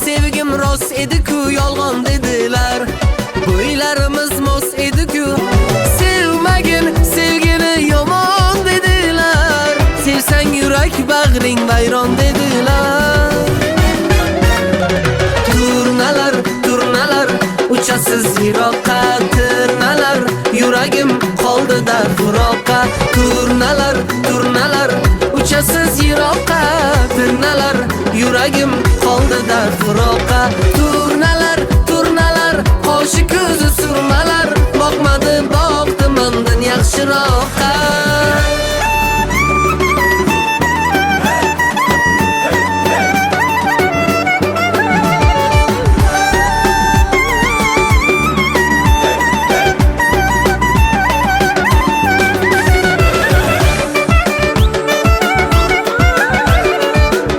O'ylarim rost edi-ku yolg'on dedilar. Bo'ylarimiz mos edi-ku. Sevmagin sevgini yomon dedilar. Sevsang yurak bag'ring vayron dedilar. Turnalar, turnalar Uchasiz yiroqqa Tirnalar, yuragim qoldida firoqqa Turnalar, turnalar ortida firoqqa turnalar turnalar. Qoshi ko'zi surmalar. Boqmadi boqdi mendan yaxshiroq.